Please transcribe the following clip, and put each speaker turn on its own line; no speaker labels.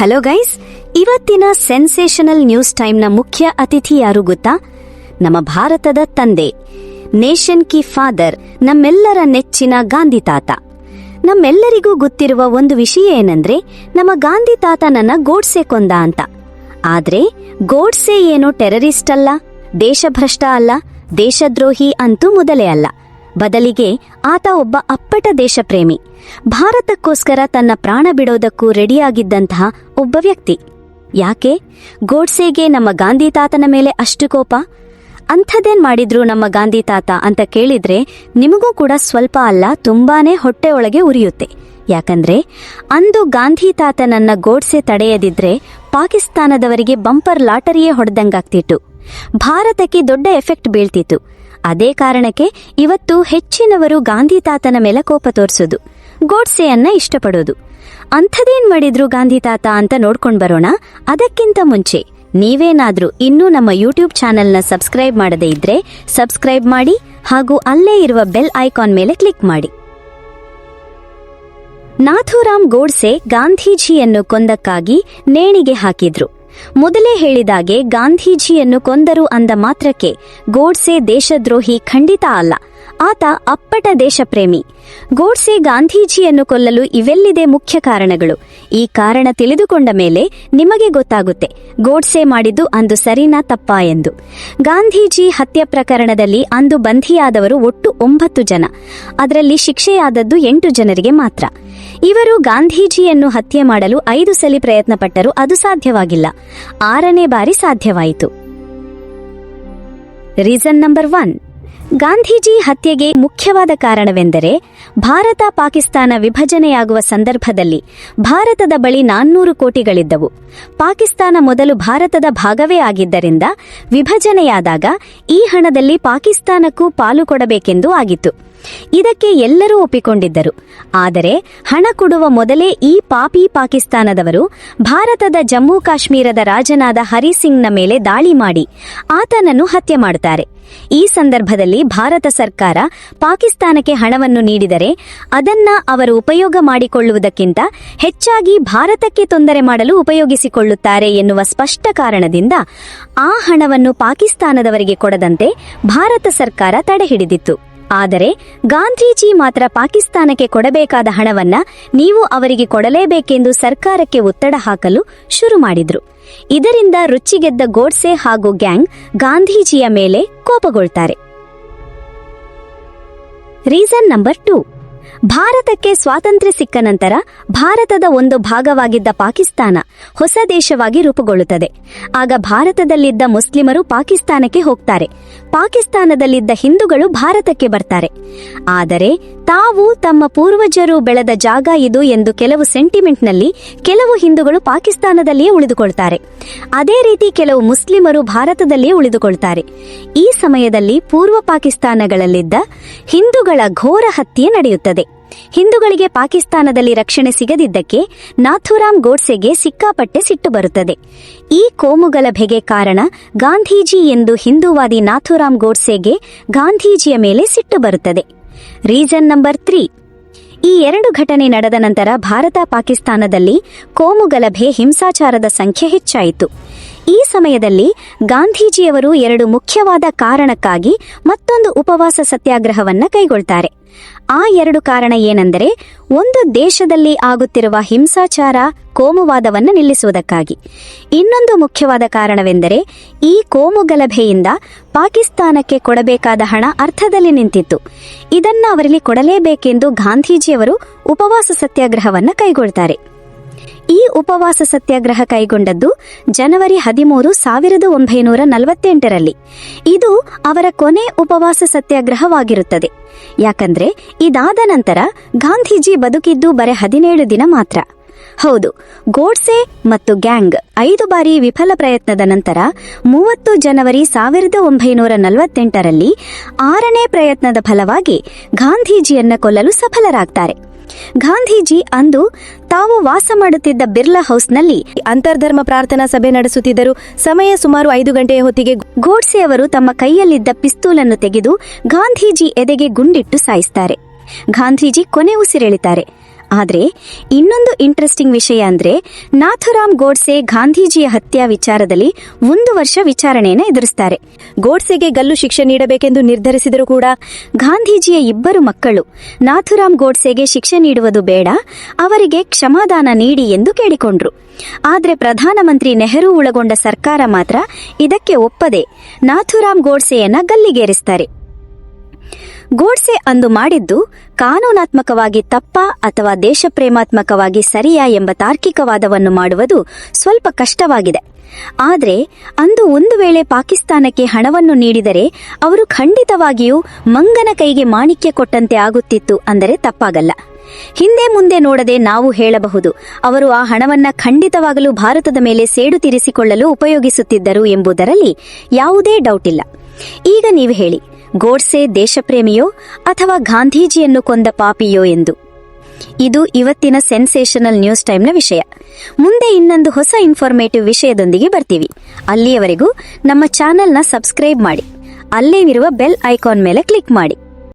Hello guys ಇವತ್ತಿನ sensational news ಟೈಮ್ನ ಮುಖ್ಯ ಅತಿಥಿ ಯಾರು ಗೊತ್ತಾ? ನಮ್ಮ ಭಾರತದ ತಂದೆ ನೇಷನ್ ಕಿ ಫಾದರ್ ನಮ್ಮೆಲ್ಲರ ನೆಚ್ಚಿನ ಗಾಂಧಿ ತಾತ. ನಮ್ಮೆಲ್ಲರಿಗೂ ಗೊತ್ತಿರುವ ಒಂದು ವಿಷಯ ಏನಂದ್ರೆ, ನಮ್ಮ ಗಾಂಧಿ ತಾತ ನನ್ನ ಗೋಡ್ಸೆ ಕೊಂದ ಅಂತ. ಆದ್ರೆ, ಗೋಡ್ಸೆ ಏನು ಟೆರರಿಸ್ಟ್ ಅಲ್ಲ, ದೇಶಭ್ರಷ್ಟ ಅಲ್ಲ, ದೇಶದ್ರೋಹಿ ಅಂತೂ ಮೊದಲೇ ಅಲ್ಲ. ಬದಲಿಗೆ ಆತ ಒಬ್ಬ ಅಪ್ಪಟ ದೇಶಪ್ರೇಮಿ. ಭಾರತಕ್ಕೋಸ್ಕರ ತನ್ನ ಪ್ರಾಣ ಬಿಡೋದಕ್ಕೂ ರೆಡಿಯಾಗಿದ್ದಂತಹ ಒಬ್ಬ ವ್ಯಕ್ತಿ. ಯಾಕೆ? ಗೋಡ್ಸೆಗೆ ನಮ್ಮ ಗಾಂಧಿ ತಾತನ ಮೇಲೆ ಅಷ್ಟು ಕೋಪ? ಅಂಥದ್ದೇನ್ ಮಾಡಿದ್ರು ನಮ್ಮ ಗಾಂಧಿ ತಾತ ಅಂತ ಕೇಳಿದ್ರೆ ನಿಮಗೂ ಕೂಡ ಸ್ವಲ್ಪ ಅಲ್ಲ, ತುಂಬಾನೇ ಹೊಟ್ಟೆ ಒಳಗೆ ಉರಿಯುತ್ತೆ. ಯಾಕಂದ್ರೆ, ಅಂದು ಗಾಂಧಿ ತಾತನನ್ನ ಗೋಡ್ಸೆ ತಡೆಯದಿದ್ರೆ ಪಾಕಿಸ್ತಾನದವರಿಗೆ ಬಂಪರ್ ಲಾಟರಿಯೇ ಹೊಡೆದಂಗಾಗ್ತಿತ್ತು. ಭಾರತಕ್ಕೆ ದೊಡ್ಡ ಎಫೆಕ್ಟ್ ಬೀಳ್ತಿತ್ತು. ಅದೇ ಕಾರಣಕ್ಕೆ ಇವತ್ತು ಹೆಚ್ಚಿನವರು ಗಾಂಧಿ ತಾತನ ಮೇಲೆ ಕೋಪ ತೋರಿಸೋದು, ಗೋಡ್ಸೆಯನ್ನ ಇಷ್ಟಪಡೋದು. ಅಂಥದೇನ್ ಮಾಡಿದ್ರು ಗಾಂಧಿ ತಾತ ಅಂತ ನೋಡ್ಕೊಂಡು ಬರೋಣ? ಅದಕ್ಕಿಂತ ಮುಂಚೆ, ನೀವೇನಾದ್ರೂ ಇನ್ನೂ ನಮ್ಮ ಯೂಟ್ಯೂಬ್ ಚಾನೆಲ್ನ ಸಬ್ಸ್ಕ್ರೈಬ್ ಮಾಡದೇ ಇದ್ರೆ ಸಬ್ಸ್ಕ್ರೈಬ್ ಮಾಡಿ ಹಾಗೂ ಅಲ್ಲೇ ಇರುವ ಬೆಲ್ ಐಕಾನ್ ಮೇಲೆ ಕ್ಲಿಕ್ ಮಾಡಿ. ನಾಥೂರಾಮ್ ಗೋಡ್ಸೆ ಗಾಂಧೀಜಿಯನ್ನು ಕೊಂದಕ್ಕಾಗಿ ನೇಣಿಗೆ ಹಾಕಿದ್ರು. ಮೊದಲೇ ಹೇಳಿದಾಗೆ ಗಾಂಧೀಜಿಯನ್ನು ಕೊಂದರು ಅಂದ ಮಾತ್ರಕ್ಕೆ ಗೋಡ್ಸೆ ದೇಶದ್ರೋಹಿ ಖಂಡಿತ ಅಲ್ಲ. ಆತ ಅಪ್ಪಟ ದೇಶಪ್ರೇಮಿ. ಗೋಡ್ಸೆ ಗಾಂಧೀಜಿಯನ್ನು ಕೊಲ್ಲಲು ಇವೆಲ್ಲಿದೆ ಮುಖ್ಯ ಕಾರಣಗಳು? ಈ ಕಾರಣ ತಿಳಿದುಕೊಂಡ ಮೇಲೆ ನಿಮಗೆ ಗೊತ್ತಾಗುತ್ತೆ. ಗೋಡ್ಸೆ ಮಾಡಿದ್ದು ಅಂದು ಸರಿನಾ ತಪ್ಪಾ ಎಂದು. ಗಾಂಧೀಜಿ ಹತ್ಯೆ ಪ್ರಕರಣದಲ್ಲಿ ಅಂದು ಬಂಧಿಯಾದವರು ಒಟ್ಟು ಒಂಬತ್ತು ಜನ. ಅದರಲ್ಲಿ ಶಿಕ್ಷೆಯಾದದ್ದು ಎಂಟು ಜನರಿಗೆ ಮಾತ್ರ. ಇವರು ಗಾಂಧೀಜಿಯನ್ನು ಹತ್ಯೆ ಮಾಡಲು ಐದು ಸಲಿ ಪ್ರಯತ್ನ ಪಟ್ಟರು ಅದು ಸಾಧ್ಯವಾಗಿಲ್ಲ. ಆರನೇ ಬಾರಿ ಸಾಧ್ಯವಾಯಿತು. Reason number one. ಗಾಂಧೀಜಿ ಹತ್ಯೆಗೆ ಮುಖ್ಯವಾದ ಕಾರಣವೆಂದರೆ, ಭಾರತ ಪಾಕಿಸ್ತಾನ ವಿಭಜನೆಯಾಗುವ ಸಂದರ್ಭದಲ್ಲಿ ಭಾರತದ ಬಳಿ ನಾನ್ನೂರು ಕೋಟಿಗಳಿದ್ದವು. ಪಾಕಿಸ್ತಾನ ಮೊದಲು ಭಾರತದ ಭಾಗವೇ ಆಗಿದ್ದರಿಂದ ವಿಭಜನೆಯಾದಾಗ ಈ ಹಣದಲ್ಲಿ ಪಾಕಿಸ್ತಾನಕ್ಕೂ ಪಾಲು ಕೊಡಬೇಕೆಂದು ಆಗಿತ್ತು. ಇದಕ್ಕೆ ಎಲ್ಲರೂ ಒಪ್ಪಿಕೊಂಡಿದ್ದರು. ಆದರೆ ಹಣ ಕೊಡುವ ಮೊದಲೇ ಈ ಪಾಪಿ ಪಾಕಿಸ್ತಾನದವರು ಭಾರತದ ಜಮ್ಮು ಕಾಶ್ಮೀರದ ರಾಜನಾದ ಹರಿಸಿಂಗ್ನ ಮೇಲೆ ದಾಳಿ ಮಾಡಿ ಆತನನ್ನು ಹತ್ಯೆ ಮಾಡುತ್ತಾರೆ ಈ ಸಂದರ್ಭದಲ್ಲಿ ಭಾರತ ಸರ್ಕಾರ ಪಾಕಿಸ್ತಾನಕ್ಕೆ ಹಣವನ್ನು ನೀಡಿದರೆ ಅದನ್ನ ಅವರು ಉಪಯೋಗ ಮಾಡಿಕೊಳ್ಳುವುದಕ್ಕಿಂತ ಹೆಚ್ಚಾಗಿ ಭಾರತಕ್ಕೆ ತೊಂದರೆ ಮಾಡಲು ಉಪಯೋಗಿಸಿಕೊಳ್ಳುತ್ತಾರೆ ಎನ್ನುವ ಸ್ಪಷ್ಟ ಕಾರಣದಿಂದ ಆ ಹಣವನ್ನು ಪಾಕಿಸ್ತಾನದವರಿಗೆ ಕೊಡದಂತೆ ಭಾರತ ಸರ್ಕಾರ ತಡೆಹಿಡಿದಿತ್ತು. ಆದರೆ ಗಾಂಧೀಜಿ ಮಾತ್ರ ಪಾಕಿಸ್ತಾನಕ್ಕೆ ಕೊಡಬೇಕಾದ ಹಣವನ್ನ ನೀವು ಅವರಿಗೆ ಕೊಡಲೇಬೇಕೆಂದು ಸರ್ಕಾರಕ್ಕೆ ಒತ್ತಡ ಹಾಕಲು ಶುರು ಮಾಡಿದ್ರು. ಇದರಿಂದ ರುಚಿಗೆದ್ದ ಗೋಡ್ಸೆ ಹಾಗೂ ಗ್ಯಾಂಗ್ ಗಾಂಧೀಜಿಯ ಮೇಲೆ ಕೋಪಗೊಳ್ತಾರೆ. Reason number two. ಭಾರತಕ್ಕೆ ಸ್ವಾತಂತ್ರ್ಯ ಸಿಕ್ಕ ನಂತರ ಭಾರತದ ಒಂದು ಭಾಗವಾಗಿದ್ದ ಪಾಕಿಸ್ತಾನ ಹೊಸ ದೇಶವಾಗಿ ರೂಪುಗೊಳ್ಳುತ್ತದೆ. ಆಗ ಭಾರತದಲ್ಲಿದ್ದ ಮುಸ್ಲಿಮರು ಪಾಕಿಸ್ತಾನಕ್ಕೆ ಹೋಗ್ತಾರೆ. ಪಾಕಿಸ್ತಾನದಲ್ಲಿದ್ದ ಹಿಂದೂಗಳು ಭಾರತಕ್ಕೆ ಬರ್ತಾರೆ. ಆದರೆ ತಾವು ತಮ್ಮ ಪೂರ್ವಜರು ಬೆಳೆದ ಜಾಗ ಇದು ಎಂದು ಕೆಲವು ಸೆಂಟಿಮೆಂಟ್ನಲ್ಲಿ ಕೆಲವು ಹಿಂದೂಗಳು ಪಾಕಿಸ್ತಾನದಲ್ಲಿಯೇ ಉಳಿದುಕೊಳ್ತಾರೆ. ಅದೇ ರೀತಿ ಕೆಲವು ಮುಸ್ಲಿಮರು ಭಾರತದಲ್ಲಿಯೇ ಉಳಿದುಕೊಳ್ತಾರೆ. ಈ ಸಮಯದಲ್ಲಿ ಪೂರ್ವ ಪಾಕಿಸ್ತಾನಗಳಲ್ಲಿದ್ದ ಹಿಂದೂಗಳ ಘೋರ ಹತ್ಯೆ ನಡೆಯುತ್ತದೆ. ಹಿಂದೂಗಳಿಗೆ ಪಾಕಿಸ್ತಾನದಲ್ಲಿ ರಕ್ಷಣೆ ಸಿಗದಿದ್ದಕ್ಕೆ ನಾಥೂರಾಮ್ ಗೋಡ್ಸೆಗೆ ಸಿಕ್ಕಾಪಟ್ಟೆ ಸಿಟ್ಟು ಬರುತ್ತದೆ. ಈ ಕೋಮುಗಲಭೆಗೆ ಕಾರಣ ಗಾಂಧೀಜಿ ಎಂದು ಹಿಂದೂವಾದಿ ನಾಥೂರಾಮ್ ಗೋಡ್ಸೆಗೆ ಗಾಂಧೀಜಿಯ ಮೇಲೆ ಸಿಟ್ಟು ಬರುತ್ತದೆ. Reason number three. ಈ ಎರಡು ಘಟನೆ ನಡೆದ ನಂತರ ಭಾರತ ಪಾಕಿಸ್ತಾನದಲ್ಲಿ ಕೋಮುಗಲಭೆ ಹಿಂಸಾಚಾರದ ಸಂಖ್ಯೆ ಹೆಚ್ಚಾಯಿತು. ಈ ಸಮಯದಲ್ಲಿ ಗಾಂಧೀಜಿಯವರು ಎರಡು ಮುಖ್ಯವಾದ ಕಾರಣಕ್ಕಾಗಿ ಮತ್ತೊಂದು ಉಪವಾಸ ಸತ್ಯಾಗ್ರಹವನ್ನು ಕೈಗೊಳ್ತಾರೆ. ಆ ಎರಡು ಕಾರಣ ಏನೆಂದರೆ, ಒಂದು ದೇಶದಲ್ಲಿ ಆಗುತ್ತಿರುವ ಹಿಂಸಾಚಾರ, ಕೋಮುವಾದವನ್ನು ನಿಲ್ಲಿಸುವುದಕ್ಕಾಗಿ. ಇನ್ನೊಂದು ಮುಖ್ಯವಾದ ಕಾರಣವೆಂದರೆ, ಈ ಕೋಮು ಗಲಭೆಯಿಂದ ಪಾಕಿಸ್ತಾನಕ್ಕೆ ಕೊಡಬೇಕಾದ ಹಣ ಅರ್ಥದಲ್ಲಿ ನಿಂತಿತ್ತು. ಇದನ್ನು ಅವರಲ್ಲಿ ಕೊಡಲೇಬೇಕೆಂದು ಗಾಂಧೀಜಿಯವರು ಉಪವಾಸ ಸತ್ಯಾಗ್ರಹವನ್ನು ಕೈಗೊಳ್ತಾರೆ. ಈ ಉಪವಾಸ ಸತ್ಯಾಗ್ರಹ ಕೈಗೊಂಡದ್ದು ಜನವರಿ ಹದಿಮೂರು ಸಾವಿರದ ಒಂಬೈನೂರ ನಲವತ್ತೆಂಟರಲ್ಲಿ. ಇದು ಅವರ ಕೊನೆ ಉಪವಾಸ ಸತ್ಯಾಗ್ರಹವಾಗಿರುತ್ತದೆ. ಯಾಕಂದ್ರೆ ಇದಾದ ನಂತರ ಗಾಂಧೀಜಿ ಬದುಕಿದ್ದು ಬರೆ ಹದಿನೇಳು ದಿನ ಮಾತ್ರ. ಹೌದು, ಗೋಡ್ಸೆ ಮತ್ತು ಗ್ಯಾಂಗ್ ಐದು ಬಾರಿ ವಿಫಲ ಪ್ರಯತ್ನದ ನಂತರ ಮೂವತ್ತು ಜನವರಿ ಸಾವಿರದ ಒಂಬೈನೂರ ನಲವತ್ತೆಂಟರಲ್ಲಿ ಆರನೇ ಪ್ರಯತ್ನದ ಫಲವಾಗಿ ಗಾಂಧೀಜಿಯನ್ನ ಕೊಲ್ಲಲು ಸಫಲರಾಗ್ತಾರೆ. ಗಾಂಧೀಜಿ ಅಂದು ತಾವು ವಾಸ ಮಾಡುತ್ತಿದ್ದ ಬಿರ್ಲಾ ಹೌಸ್ನಲ್ಲಿ
ಅಂತರ್ಧರ್ಮ ಪ್ರಾರ್ಥನಾ ಸಭೆ ನಡೆಸುತ್ತಿದ್ದರು. ಸಮಯ ಸುಮಾರು ಐದು ಗಂಟೆಯ ಹೊತ್ತಿಗೆ
ಗೋಡ್ಸೆ ಅವರು ತಮ್ಮ ಕೈಯಲ್ಲಿದ್ದ ಪಿಸ್ತೂಲನ್ನು ತೆಗೆದು ಗಾಂಧೀಜಿ ಎದೆಗೆ ಗುಂಡಿಟ್ಟು ಸಾಯಿಸ್ತಾರೆ. ಗಾಂಧೀಜಿ ಕೊನೆ ಉಸಿರೆಳಿತಾರೆ. ಆದ್ರೆ ಇನ್ನೊಂದು ಇಂಟ್ರೆಸ್ಟಿಂಗ್ ವಿಷಯ ಅಂದ್ರೆ ನಾಥುರಾಮ್ ಗೋಡ್ಸೆ ಗಾಂಧೀಜಿಯ ಹತ್ಯಾ ವಿಚಾರದಲ್ಲಿ ಒಂದು ವರ್ಷ ವಿಚಾರಣೆಯನ್ನು ಎದುರಿಸ್ತಾರೆ.
ಗೋಡ್ಸೆಗೆ ಗಲ್ಲು ಶಿಕ್ಷೆ ನೀಡಬೇಕೆಂದು ನಿರ್ಧರಿಸಿದರೂ ಕೂಡ
ಗಾಂಧೀಜಿಯ ಇಬ್ಬರು ಮಕ್ಕಳು ನಾಥುರಾಮ್ ಗೋಡ್ಸೆಗೆ ಶಿಕ್ಷೆ ನೀಡುವುದು ಬೇಡ, ಅವರಿಗೆ ಕ್ಷಮಾದಾನ ನೀಡಿ ಎಂದು ಕೇಳಿಕೊಂಡ್ರು. ಆದರೆ ಪ್ರಧಾನಮಂತ್ರಿ ನೆಹರು ಒಳಗೊಂಡ ಸರ್ಕಾರ ಮಾತ್ರ ಇದಕ್ಕೆ ಒಪ್ಪದೆ ನಾಥುರಾಮ್ ಗೋಡ್ಸೆಯನ್ನ ಗಲ್ಲಿಗೇರಿಸ್ತಾರೆ. ಗೋಡ್ಸೆ ಅಂದು ಮಾಡಿದ್ದು ಕಾನೂನಾತ್ಮಕವಾಗಿ ತಪ್ಪ ಅಥವಾ ದೇಶಪ್ರೇಮಾತ್ಮಕವಾಗಿ ಸರಿಯಾ ಎಂಬ ತಾರ್ಕಿಕವಾದವನ್ನು ಮಾಡುವುದು ಸ್ವಲ್ಪ ಕಷ್ಟವಾಗಿದೆ. ಆದರೆ ಅಂದು ಒಂದು ವೇಳೆ ಪಾಕಿಸ್ತಾನಕ್ಕೆ ಹಣವನ್ನು ನೀಡಿದರೆ ಅವರು ಖಂಡಿತವಾಗಿಯೂ ಮಂಗನ ಕೈಗೆ ಮಾಣಿಕ್ಯ ಕೊಟ್ಟಂತೆ ಆಗುತ್ತಿತ್ತು ಅಂದರೆ ತಪ್ಪಾಗಲ್ಲ. ಹಿಂದೆ ಮುಂದೆ ನೋಡದೆ ನಾವು ಹೇಳಬಹುದು, ಅವರು ಆ ಹಣವನ್ನ ಖಂಡಿತವಾಗಲೂ ಭಾರತದ ಮೇಲೆ ಸೇಡು ತೀರಿಸಿಕೊಳ್ಳಲು ಉಪಯೋಗಿಸುತ್ತಿದ್ದರು ಎಂಬುದರಲ್ಲಿ ಯಾವುದೇ ಡೌಟ್ ಇಲ್ಲ. ಈಗ ನೀವು ಹೇಳಿ ಗೋಡ್ಸೆ ದೇಶಪ್ರೇಮಿಯೋ ಅಥವಾ ಗಾಂಧೀಜಿಯನ್ನು ಕೊಂದ ಪಾಪಿಯೋ ಎಂದು. ಇದು ಇವತ್ತಿನ ಸೆನ್ಸೇಷನಲ್ ನ್ಯೂಸ್ ಟೈಮ್ನ ವಿಷಯ. ಮುಂದೆ ಇನ್ನೊಂದು ಹೊಸ ಇನ್ಫಾರ್ಮೇಟಿವ್ ವಿಷಯದೊಂದಿಗೆ ಬರ್ತೀವಿ. ಅಲ್ಲಿಯವರೆಗೂ ನಮ್ಮ ಚಾನೆಲ್ನ ಸಬ್ಸ್ಕ್ರೈಬ್ ಮಾಡಿ. ಅಲ್ಲೇ ಇರುವ ಬೆಲ್ ಐಕಾನ್ ಮೇಲೆ ಕ್ಲಿಕ್ ಮಾಡಿ.